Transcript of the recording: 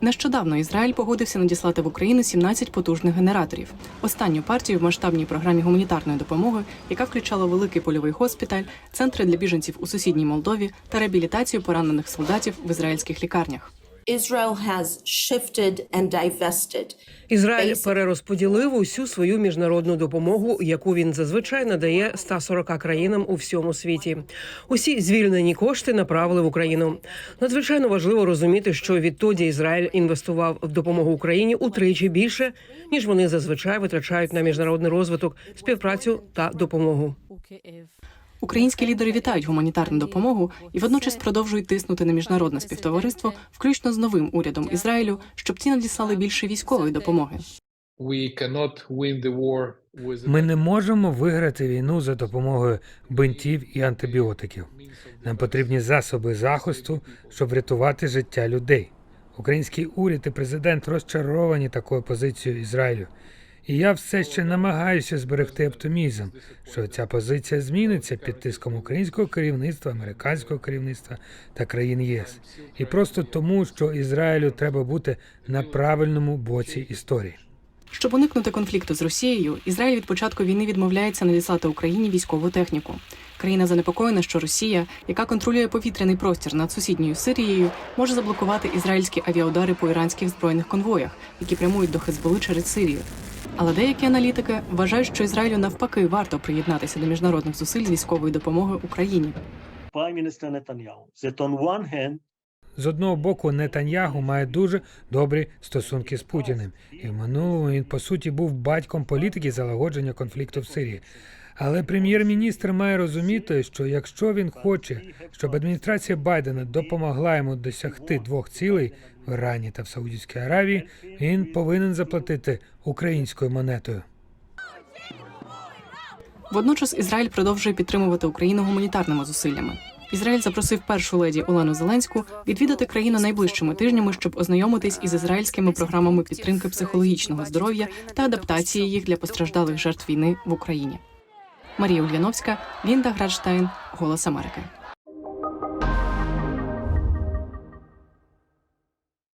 Нещодавно Ізраїль погодився надіслати в Україну 17 потужних генераторів. Останню партію в масштабній програмі гуманітарної допомоги, яка включала великий польовий госпіталь, центри для біженців у сусідній Молдові та реабілітацію поранених солдатів в ізраїльських лікарнях. Ізраїль перерозподілив усю свою міжнародну допомогу, яку він зазвичай надає 140 країнам у всьому світі. Усі звільнені кошти направили в Україну. Надзвичайно важливо розуміти, що відтоді Ізраїль інвестував в допомогу Україні утричі більше, ніж вони зазвичай витрачають на міжнародний розвиток, співпрацю та допомогу. Українські лідери вітають гуманітарну допомогу і водночас продовжують тиснути на міжнародне співтовариство, включно з новим урядом Ізраїлю, щоб ті надіслали більше військової допомоги. Ми не можемо виграти війну за допомогою бинтів і антибіотиків. Нам потрібні засоби захисту, щоб врятувати життя людей. Український уряд і президент розчаровані такою позицією Ізраїлю. І я все ще намагаюся зберегти оптимізм, що ця позиція зміниться під тиском українського керівництва, американського керівництва та країн ЄС. І просто тому, що Ізраїлю треба бути на правильному боці історії. Щоб уникнути конфлікту з Росією, Ізраїль від початку війни відмовляється надіслати Україні військову техніку. Країна занепокоєна, що Росія, яка контролює повітряний простір над сусідньою Сирією, може заблокувати ізраїльські авіаудари по іранських збройних конвоях, які прямують до Хезболи через Сирію. Але деякі аналітики вважають, що Ізраїлю навпаки варто приєднатися до міжнародних зусиль з військової допомоги Україні. З одного боку, Нетаньягу має дуже добрі стосунки з Путіним, і в минулому він по суті був батьком політики залагодження конфлікту в Сирії. Але прем'єр-міністр має розуміти, що якщо він хоче, щоб адміністрація Байдена допомогла йому досягти двох цілей в Ірані та в Саудівській Аравії, він повинен заплатити українською монетою. Водночас Ізраїль продовжує підтримувати Україну гуманітарними зусиллями. Ізраїль запросив першу леді Олену Зеленську відвідати країну найближчими тижнями, щоб ознайомитись із ізраїльськими програмами підтримки психологічного здоров'я та адаптації їх для постраждалих жертв війни в Україні. Марія Ульяновська, Лінда Градштайн, Голос Америки.